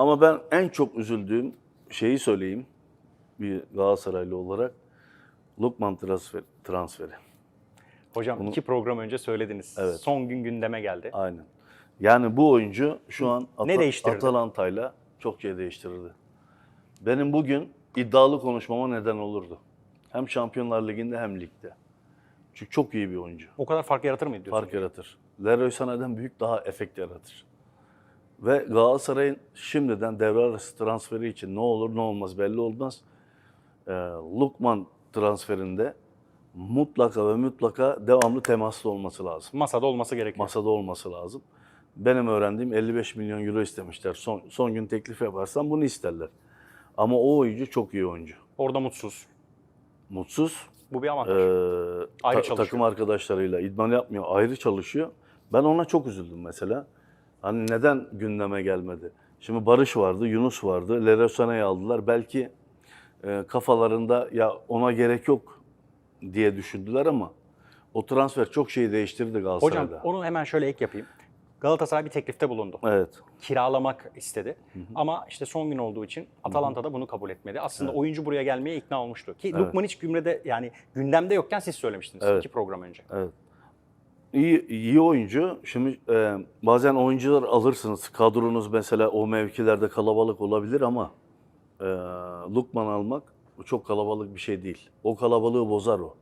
Ama ben en çok üzüldüğüm şeyi söyleyeyim bir Galatasaraylı olarak. Lukman transfer, transferi. Hocam iki program önce söylediniz. Evet. Son gün gündeme geldi. Aynen. Yani bu oyuncu şu an Ne değiştirirdi? Atalanta'yla çok şey değiştirirdi. Benim bugün iddialı konuşmama neden olurdu. Hem Şampiyonlar Ligi'nde hem ligde. Çünkü çok iyi bir oyuncu. O kadar fark yaratır mıydı diyorsunuz? Fark yaratır. Leroy Sané'den büyük daha efekt yaratır. Ve Galatasaray'ın şimdiden devre arası transferi için ne olur ne olmaz belli olmaz. Ee, Lukman transferinde mutlaka ve mutlaka devamlı temaslı olması lazım. Masada olması gerekiyor. Masada olması lazım. Benim öğrendiğim 55 milyon euro istemişler. Son, son gün teklif yaparsan bunu isterler. Ama o oyuncu çok iyi oyuncu. Orada mutsuz. Mutsuz. Bu bir avantaj. Ee, Ayrı ta- çalışıyor. takım arkadaşlarıyla idman yapmıyor, ayrı çalışıyor. Ben ona çok üzüldüm mesela. Hani neden gündeme gelmedi? Şimdi Barış vardı, Yunus vardı, Leroy Sané'yi aldılar. Belki e, kafalarında ya ona gerek yok diye düşündüler ama o transfer çok şeyi değiştirdi Hocam Galatasaray'da. onu hemen şöyle ek yapayım. Galatasaray bir teklifte bulundu. Evet. Kiralamak istedi. Ama işte son gün olduğu için Atalanta da bunu kabul etmedi. Aslında oyuncu buraya gelmeye ikna olmuştu. Ki Lukman hiç gümrede yani gündemde yokken siz söylemiştiniz Evet. iki program önce. Evet. İyi, iyi oyuncu. Şimdi e, bazen oyuncular alırsınız. Kadronuz mesela o mevkilerde kalabalık olabilir ama e, Lukman almak çok kalabalık bir şey değil. O kalabalığı bozar o.